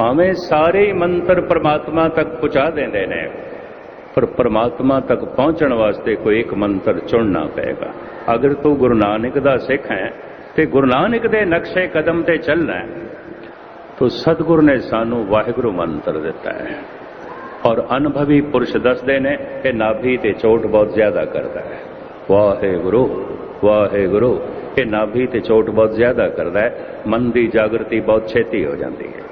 ਭਾਵੇਂ ਸਾਰੇ ਮੰਤਰ ਪ੍ਰਮਾਤਮਾ ਤੱਕ ਪਹੁੰਚਾ ਦਿੰਦੇ ਨੇ, ਪਰ ਪ੍ਰਮਾਤਮਾ ਤੱਕ ਪਹੁੰਚਣ ਵਾਸਤੇ ਕੋਈ ਇੱਕ ਮੰਤਰ ਚੁਣਨਾ ਪਏਗਾ। ਅਗਰ ਤੂੰ ਗੁਰੂ ਨਾਨਕ ਦਾ ਸਿੱਖ ਹੈ ਤੇ ਗੁਰੂ ਨਾਨਕ ਦੇ ਨਕਸ਼ੇ ਕਦਮ ਤੇ ਚੱਲਣਾ ਹੈ ਤੋ ਸਤਿਗੁਰ ਨੇ ਸਾਨੂੰ ਵਾਹਿਗੁਰੂ ਮੰਤਰ ਦਿੱਤਾ ਹੈ। ਔਰ ਅਨੁਭਵੀ ਪੁਰਸ਼ ਦੱਸਦੇ ਨੇ ਕਿ ਨਾਭੀ ਤੇ ਚੋਟ ਬਹੁਤ ਜ਼ਿਆਦਾ ਕਰਦਾ ਹੈ। ਵਾਹਿਗੁਰੂ ਵਾਹਿਗੁਰੂ ਇਹ ਨਾਭੀ ਤੇ ਚੋਟ ਬਹੁਤ ਜ਼ਿਆਦਾ ਕਰਦਾ ਹੈ, ਮਨ ਦੀ ਜਾਗਰਤੀ ਬਹੁਤ ਛੇਤੀ ਹੋ ਜਾਂਦੀ ਹੈ।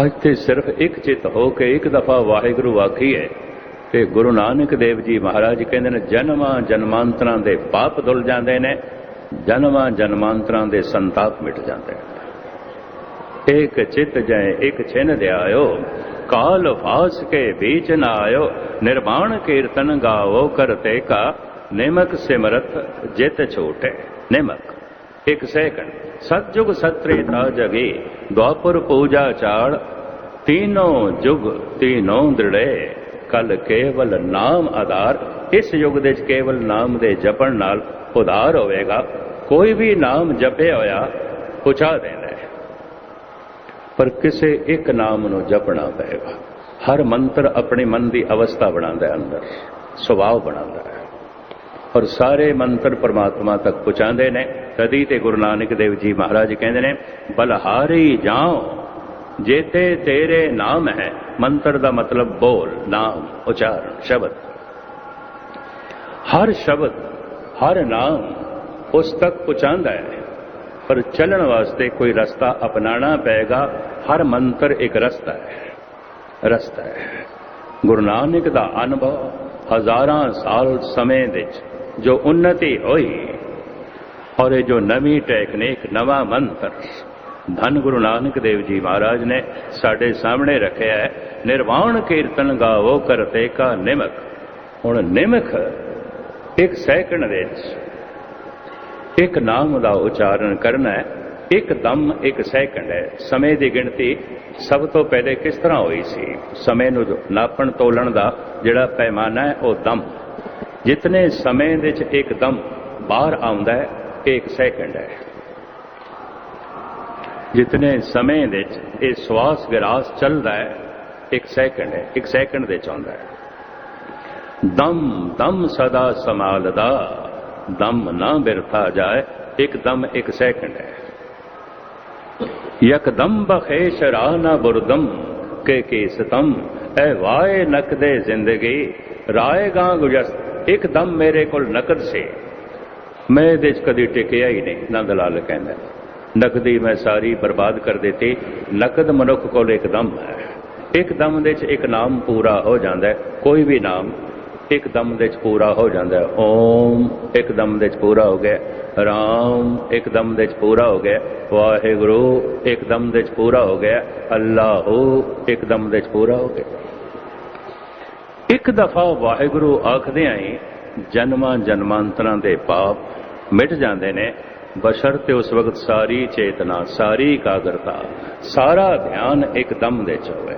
ਅੱਜ ਤੇ ਸਿਰਫ ਇੱਕ ਚਿਤ ਹੋ ਕੇ ਇੱਕ ਦਫਾ ਵਾਹਿਗੁਰੂ ਆਖੀਏ ਤੇ ਗੁਰੂ ਨਾਨਕ ਦੇਵ ਜੀ ਮਹਾਰਾਜ ਕਹਿੰਦੇ ਨੇ, ਜਨਮਾਂ ਜਨਮਾਂਤਰਾਂ ਦੇ ਪਾਪ ਧੁੱਲ ਜਾਂਦੇ ਨੇ, ਜਨਮਾਂ ਜਨਮਾਂਤਰਾਂ ਦੇ ਸੰਤਾਪ ਮਿਟ ਜਾਂਦੇ ਨੇ। ਇੱਕ ਚਿਤ ਜੈ ਇੱਕ ਛਿਨ ਧਿਆਇਓ ਕਾਲ ਫਾਸ ਕੇ ਵਿੱਚ ਨਾ ਆਇਓ, ਨਿਰਵਾਣ ਕੀਰਤਨ ਗਾਵੋ ਕਰਤੇ ਕਾ, ਨਿਮਕ ਸਿਮਰਤ ਜਿਤ ਛੋਟੇ, ਨਿਮਕ। ਇੱਕ ਸੈਕਿੰਡ। ਸਤਜੁਗ ਸਤ੍ਰੇਤਾ ਜਗੇ, ਦੁਆਪਰ ਪੂਜਾ ਚਾੜ, ਤੀਨੋ ਜੁਗ ਤੀਨੋ ਦ੍ਰਿੜੇ। ਕਲ ਕੇਵਲ ਨਾਮ ਆਧਾਰ, ਇਸ ਯੁਗ ਦੇ ਵਿੱਚ ਕੇਵਲ ਨਾਮ ਦੇ ਜਪਣ ਨਾਲ ਉਧਾਰ ਹੋਵੇਗਾ। ਕੋਈ ਵੀ ਨਾਮ ਜਪਿਆ ਹੋਇਆ ਪੁਚਾ ਦੇਣਾ ਪਰ ਕਿਸੇ ਇੱਕ ਨਾਮ ਨੂੰ ਜਪਣਾ ਪਏਗਾ। ਹਰ ਮੰਤਰ ਆਪਣੇ ਮਨ ਦੀ ਅਵਸਥਾ ਬਣਾਉਂਦਾ ਹੈ ਅੰਦਰ। ਸੁਭਾਅ ਬਣਾਉਂਦਾ ਹੈ। ਔਰ ਸਾਰੇ ਮੰਤਰ ਪਰਮਾਤਮਾ ਤੱਕ ਪਹੁੰਚਾਉਂਦੇ ਨੇ। ਤਦੀ ਤੇ ਗੁਰੂ ਨਾਨਕ ਦੇਵ ਜੀ ਮਹਾਰਾਜ ਕਹਿੰਦੇ ਨੇ, ਬਲਹਾਰੀ ਜਾਓ, ਜੇਤੇ ਤੇਰੇ ਨਾਮ ਹੈ, ਮੰਤਰ ਦਾ ਮਤਲਬ ਬੋਲ, ਨਾਮ, ਉਚਾਰਨ, ਸ਼ਬਦ। ਹਰ ਸ਼ਬਦ, ਹਰ ਨਾਮ ਉਸ ਤੱਕ ਪਹੁੰਚਾਉਂਦਾ ਹੈ, ਪਰ ਚੱਲਣ ਵਾਸਤੇ ਕੋਈ ਰਸਤਾ ਅਪਣਾਣਾ ਪਏਗਾ, ਹਰ ਮੰਤਰ ਇੱਕ ਰਸਤਾ ਹੈ ਰਸਤਾ ਹੈ। ਗੁਰੂ ਨਾਨਕ ਦਾ ਅਨੁਭਵ ਹਜ਼ਾਰਾਂ ਸਾਲ ਸਮੇਂ ਵਿੱਚ ਜੋ ਉન્નਤੀ ਹੋਈ ਔਰ ਇਹ ਜੋ ਨਵੀਂ ਟੈਕਨੀਕ ਨਵਾਂ ਮੰਤਰ ਧੰਨ ਗੁਰੂ ਨਾਨਕ ਦੇਵ ਜੀ ਮਹਾਰਾਜ ਨੇ ਸਾਡੇ ਸਾਹਮਣੇ ਰੱਖਿਆ ਹੈ, ਨਿਰਵਾਣ ਕੀਰਤਨ ਗਾਵੋ ਕਰਤੇ ਕਾ ਨਿਮਕ ਹੁਣ ਨਿਮਕ ਇੱਕ ਸੈਕਿੰਡ ਵਿੱਚ ਇੱਕ ਨਾਮ ਦਾ ਉਚਾਰਨ ਕਰਨਾ ਹੈ, ਇੱਕ ਦਮ, ਇੱਕ ਸੈਕਿੰਡ ਹੈ। ਸਮੇਂ ਦੀ ਗਿਣਤੀ ਸਭ ਤੋਂ ਪਹਿਲੇ ਕਿਸ ਤਰ੍ਹਾਂ ਹੋਈ ਸੀ? ਸਮੇਂ ਨੂੰ ਨਾਪਣ ਤੋਲਣ ਦਾ ਜਿਹੜਾ ਪੈਮਾਨਾ ਹੈ, ਉਹ ਦਮ। ਜਿਤਨੇ ਸਮੇਂ ਵਿੱਚ ਇੱਕ ਦਮ ਬਾਹਰ ਆਉਂਦਾ ਹੈ ਇੱਕ ਸੈਕਿੰਡ ਹੈ। ਜਿਤਨੇ ਸਮੇਂ ਵਿੱਚ ਇਹ ਸਵਾਸ ਗਰਾਸ ਚੱਲਦਾ ਹੈ, ਇੱਕ ਸੈਕਿੰਡ ਹੈ, ਇੱਕ ਸੈਕਿੰਡ ਦੇ ਆਉਂਦਾ ਹੈ। ਦਮ ਦਮ ਸਦਾ ਸਮਾਲਦਾ ਦਮ ਨਾ ਬਿਰਥਾ ਜਾਏ, ਇੱਕ ਦਮ, ਇੱਕ ਸੈਕਿੰਡ ਹੈ। ਯਕਦਮ ਬਖੇਸ਼ ਰਾ ਨਾ ਬੁਰਦਮ, ਕੇ ਕੀ ਸਤਮ ਐ ਵਾਏ ਨਕਦੇ ਜ਼ਿੰਦਗੀ ਰਾਏਗਾ ਗੁਜਸ ਇੱਕਦਮ ਮੇਰੇ ਕੋਲ ਨਕਦ ਸੀ। ਮੈਂ ਇਹਦੇ 'ਚ ਕਦੀ ਟਿਕਿਆ ਹੀ ਨਹੀਂ, ਨੰਦ ਲਾਲ ਕਹਿੰਦਾ। ਨਕਦੀ ਮੈਂ ਸਾਰੀ ਬਰਬਾਦ ਕਰ ਦਿੱਤੀ, ਨਕਦ ਮਨੁੱਖ ਕੋਲ ਇੱਕਦਮ ਹੈ। ਇੱਕਦਮ ਦੇ 'ਚ ਇੱਕ ਨਾਮ ਪੂਰਾ ਹੋ ਜਾਂਦਾ ਕੋਈ ਵੀ ਨਾਮ ਇੱਕਦਮ ਦੇ 'ਚ ਪੂਰਾ ਹੋ ਜਾਂਦਾ ਹੈ। ਓਮ ਇੱਕਦਮ ਦੇ 'ਚ ਪੂਰਾ ਹੋ ਗਿਆ, ਰਾਮ ਇੱਕਦਮ ਦੇ 'ਚ ਪੂਰਾ ਹੋ ਗਿਆ, ਵਾਹਿਗੁਰੂ ਇੱਕਦਮ ਦੇ 'ਚ ਪੂਰਾ ਹੋ ਗਿਆ, ਅੱਲਾਹੂ ਇੱਕਦਮ ਦੇ 'ਚ ਪੂਰਾ ਹੋ ਗਿਆ। ਇੱਕ ਦਫਾ ਵਾਹਿਗੁਰੂ ਆਖਦੇ ਆਂ ਜਨਮਾਂ ਜਨਮਾਂਤਰਾਂ ਦੇ ਪਾਪ ਮਿਟ ਜਾਂਦੇ ਨੇ। ਬਸ਼ਰ ਤੇ ਉਸ ਵਕਤ ਸਾਰੀ ਚੇਤਨਾ, ਸਾਰੀ ਇਕਾਗਰਤਾ, ਸਾਰਾ ਧਿਆਨ ਇੱਕ ਦਮ ਦੇ ਚ ਹੋਵੇ।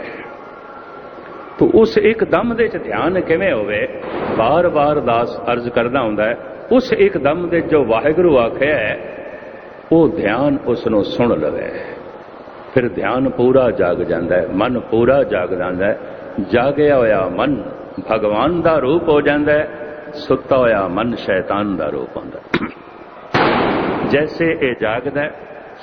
ਤੋ ਉਸ ਇੱਕ ਦਮ ਦੇ ਚ ਧਿਆਨ ਕਿਵੇਂ ਹੋਵੇ? ਬਾਰ-ਬਾਰ ਦਾਸ ਅਰਜ਼ ਕਰਦਾ ਹੁੰਦਾ ਹੈ, ਉਸ ਇੱਕਦਮ ਦੇ ਜੋ ਵਾਹਿਗੁਰੂ ਆਖਿਆ ਹੈ, ਉਹ ਧਿਆਨ ਉਸ ਨੂੰ ਸੁਣ ਲਵੇ। ਫਿਰ ਧਿਆਨ ਪੂਰਾ ਜਾਗ ਜਾਂਦਾ ਹੈ, ਮਨ ਪੂਰਾ ਜਾਗ ਜਾਂਦਾ ਹੈ। ਜਾਗਿਆ ਹੋਇਆ ਮਨ ਭਗਵਾਨ ਦਾ ਰੂਪ ਹੋ ਜਾਂਦਾ ਹੈ ਸੁੱਤਾ ਹੋਇਆ ਮਨ ਸ਼ੈਤਾਨ ਦਾ ਰੂਪ ਹੁੰਦਾ ਜੈਸੇ ਇਹ ਜਾਗਦਾ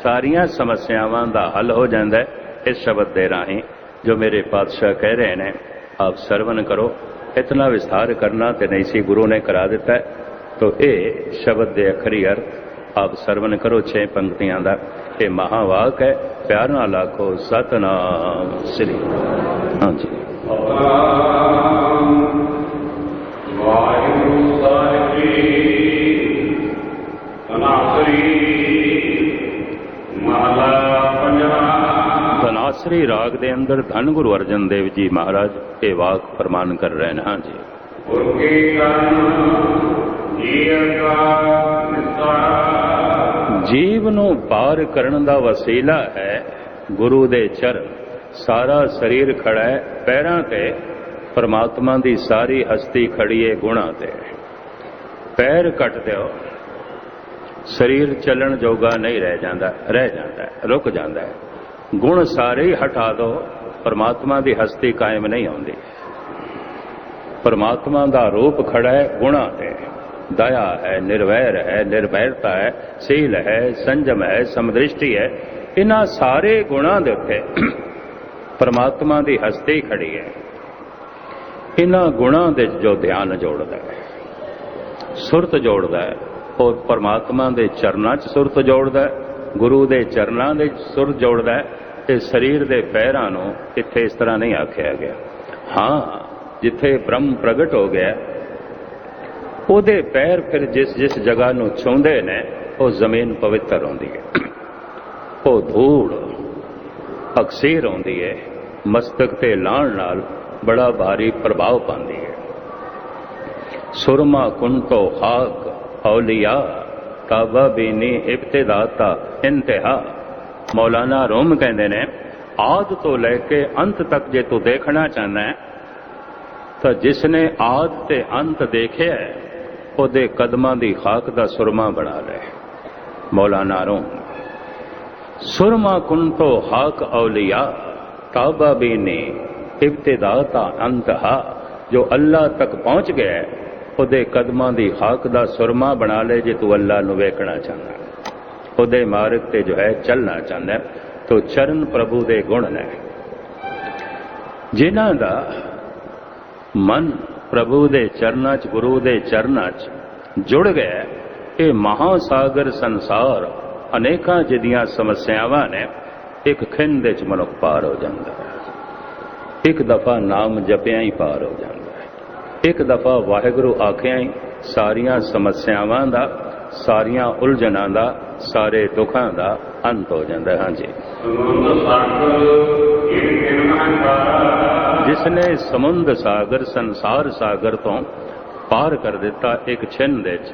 ਸਾਰੀਆਂ ਸਮੱਸਿਆਵਾਂ ਦਾ ਹੱਲ ਹੋ ਜਾਂਦਾ ਇਸ ਸ਼ਬਦ ਦੇ ਰਾਹੀਂ ਜੋ ਮੇਰੇ ਪਾਤਸ਼ਾਹ ਕਹਿ ਰਹੇ ਨੇ, ਆਪ ਸਰਵਨ ਕਰੋ, ਇਤਨਾ ਵਿਸਥਾਰ ਕਰਨਾ ਤੇ ਨਹੀਂ ਸੀ ਗੁਰੂ ਨੇ ਕਰਾ ਦਿੱਤਾ ਤੋ ਇਹ ਸ਼ਬਦ ਦੇ ਅਖਰੀ ਅਰਥ, ਆਪ ਸਰਵਨ ਕਰੋ ਛੇ ਪੰਕਤੀਆਂ ਦਾ। ਇਹ ਮਹਾਵਾਕ ਹੈ, ਪਿਆਰ ਨਾਲ ਆਖੋ ਸਤਨਾਮ ਸ੍ਰੀ। ਹਾਂਜੀ। ਧਨਾਸਰੀ ਰਾਗ ਦੇ ਅੰਦਰ ਧੰਨ ਗੁਰੂ ਅਰਜਨ ਦੇਵ ਜੀ ਮਹਾਰਾਜ ਇਹ ਵਾਕ ਫਰਮਾਨ ਕਰ ਰਹੇ ਨੇ ਗੁਰ ਕੀ ਕਰਨ ਜੀਵ ਨੂੰ ਪਾਰ ਕਰਨ ਦਾ ਵਸੀਲਾ ਹੈ ਗੁਰੂ ਦੇ ਚਰਨ। ਸਾਰਾ ਸਰੀਰ ਖੜਾ ਹੈ ਪੈਰਾਂ ਤੇ। ਪਰਮਾਤਮਾ ਦੀ ਸਾਰੀ ਹਸਤੀ ਖੜੀ ਹੈ ਗੁਣਾ ਤੇ। ਪੈਰ ਕੱਟ ਦਿਓ। ਸਰੀਰ ਚੱਲਣ ਜੋਗਾ ਨਹੀਂ ਰਹਿ ਜਾਂਦਾ ਰਹਿ ਜਾਂਦਾ ਹੈ, ਰੁਕ ਜਾਂਦਾ ਹੈ। ਗੁਣ ਸਾਰੇ ਹਟਾ ਦੋ, ਪਰਮਾਤਮਾ ਦੀ ਹਸਤੀ ਕਾਇਮ ਨਹੀਂ ਆਉਂਦੀ। ਪਰਮਾਤਮਾ ਦਾ ਰੂਪ ਖੜਾ ਹੈ, ਗੁਣਾ ਤੇ ਦਇਆ ਹੈ, ਨਿਰਵੈਰ ਹੈ, ਨਿਰਵੈਰਤਾ ਹੈ, ਸੀਲ ਹੈ, ਸੰਜਮ ਹੈ, ਸਮਦ੍ਰਿਸ਼ਟੀ ਹੈ। ਇਹਨਾਂ ਸਾਰੇ ਗੁਣਾਂ ਦੇ ਉੱਤੇ ਪਰਮਾਤਮਾ ਦੀ ਹਸਤੀ ਖੜੀ ਹੈ। ਇਹਨਾਂ ਗੁਣਾਂ ਦੇ ਜੋ ਧਿਆਨ ਜੋੜਦਾ ਹੈ, ਸੁਰਤ ਜੋੜਦਾ ਹੈ, ਉਹ ਪਰਮਾਤਮਾ ਦੇ ਚਰਨਾਂ 'ਚ ਸੁਰਤ ਜੋੜਦਾ ਹੈ, ਗੁਰੂ ਦੇ ਚਰਨਾਂ ਦੇ ਸੁਰਤ ਜੋੜਦਾ ਹੈ। ਤੇ ਸਰੀਰ ਦੇ ਪੈਰਾਂ ਨੂੰ ਇੱਥੇ ਇਸ ਤਰ੍ਹਾਂ ਨਹੀਂ ਆਖਿਆ ਗਿਆ। ਹਾਂ, ਜਿੱਥੇ ਬ੍ਰਹਮ ਪ੍ਰਗਟ ਹੋ ਗਿਆ, ਉਹਦੇ ਪੈਰ ਫਿਰ ਜਿਸ ਜਿਸ ਜਗ੍ਹਾ ਨੂੰ ਛੂੰਹਦੇ ਨੇ, ਉਹ ਜ਼ਮੀਨ ਪਵਿੱਤਰ ਹੁੰਦੀ ਹੈ। ਉਹ ਧੂੜ, ਅਕਸੀਰ ਹੁੰਦੀ ਹੈ, ਮਸਤਕ ਤੇ ਲਾਣ ਨਾਲ ਬੜਾ ਭਾਰੀ ਪ੍ਰਭਾਵ ਪਾਉਂਦੀ ਹੈ। ਸੁਰਮਾ ਕੁੰਤੋ ਹਾਕ, ਔਲੀਆ ਕਾਬਾ ਬੀਨੀ ਇਬਤਦਾਤਾ, ਇੰਤਹਾ। ਮੌਲਾਨਾ ਰੋਮ ਕਹਿੰਦੇ ਨੇ, ਆਦ ਤੋਂ ਲੈ ਕੇ ਅੰਤ ਤੱਕ ਜੇ ਤੂੰ ਦੇਖਣਾ ਚਾਹਨਾ ਹੈ, ਤਾਂ ਜਿਸ ਨੇ ਆਦ ਤੇ ਅੰਤ ਦੇਖਿਆ ਉਹਦੇ ਕਦਮਾਂ ਦੀ ਖਾਕ ਦਾ ਸੁਰਮਾ ਬਣਾ ਲੈ, ਮੌਲਾਨਾ ਰੋਮ। ਸੁਰਮਾ ਕੁੰਤੋ ਹਾਕ ਔਲੀਆ ਕਾਬਾ ਬੀਨੀ ਇਬਤਦਾਤਾ ਅੰਤਹਾ ਜੋ ਅੱਲਾ ਤੱਕ ਪਹੁੰਚ ਗਿਆ ਉਹਦੇ ਕਦਮਾਂ ਦੀ ਖਾਕ ਦਾ ਸੁਰਮਾ ਬਣਾ ਲੈ ਜੇ ਤੂੰ ਅੱਲਾ ਨੂੰ ਵੇਖਣਾ ਚਾਹੁੰਦਾ ਉਹਦੇ ਮਾਰਗ ਤੇ ਜੋ ਹੈ ਚੱਲਣਾ ਚਾਹੁੰਦਾ ਤੋ ਚਰਨ ਪ੍ਰਭੂ ਦੇ ਗੁਣ ਨੇ। ਜਿਨ੍ਹਾਂ ਦਾ ਮਨ ਪ੍ਰਭੂ ਦੇ ਚਰਨਾਂ 'ਚ ਗੁਰੂ ਦੇ ਚਰਨਾਂ 'ਚ ਜੁੜ ਗਿਆ ਹੈ, ਇਹ ਮਹਾਸਾਗਰ ਸੰਸਾਰ ਅਨੇਕਾਂ ਜਿਹਦੀਆਂ ਸਮੱਸਿਆਵਾਂ ਨੇ ਇੱਕ ਖਿੰਡ ਦੇ 'ਚ ਮਨੁੱਖ ਪਾਰ ਹੋ ਜਾਂਦਾ ਹੈ। ਇੱਕ ਦਫਾ ਨਾਮ ਜਪਿਆ ਹੀ ਪਾਰ ਹੋ ਜਾਂਦਾ ਹੈ। ਇੱਕ ਦਫਾ ਵਾਹਿਗੁਰੂ ਆਖਿਆ ਹੀ ਸਾਰੀਆਂ ਸਮੱਸਿਆਵਾਂ ਦਾ ਸਾਰੀਆਂ ਉਲਝਣਾਂ ਦਾ ਸਾਰੇ ਦੁੱਖਾਂ ਦਾ ਅੰਤ ਹੋ ਜਾਂਦਾ ਹੈ। ਹਾਂਜੀ। ਜਿਸ ਨੇ ਸਮੁੰਦ ਸਾਗਰ ਸੰਸਾਰ ਸਾਗਰ ਤੋਂ ਪਾਰ ਕਰ ਦਿੱਤਾ ਇੱਕ ਛਿਨ ਦੇ ਚ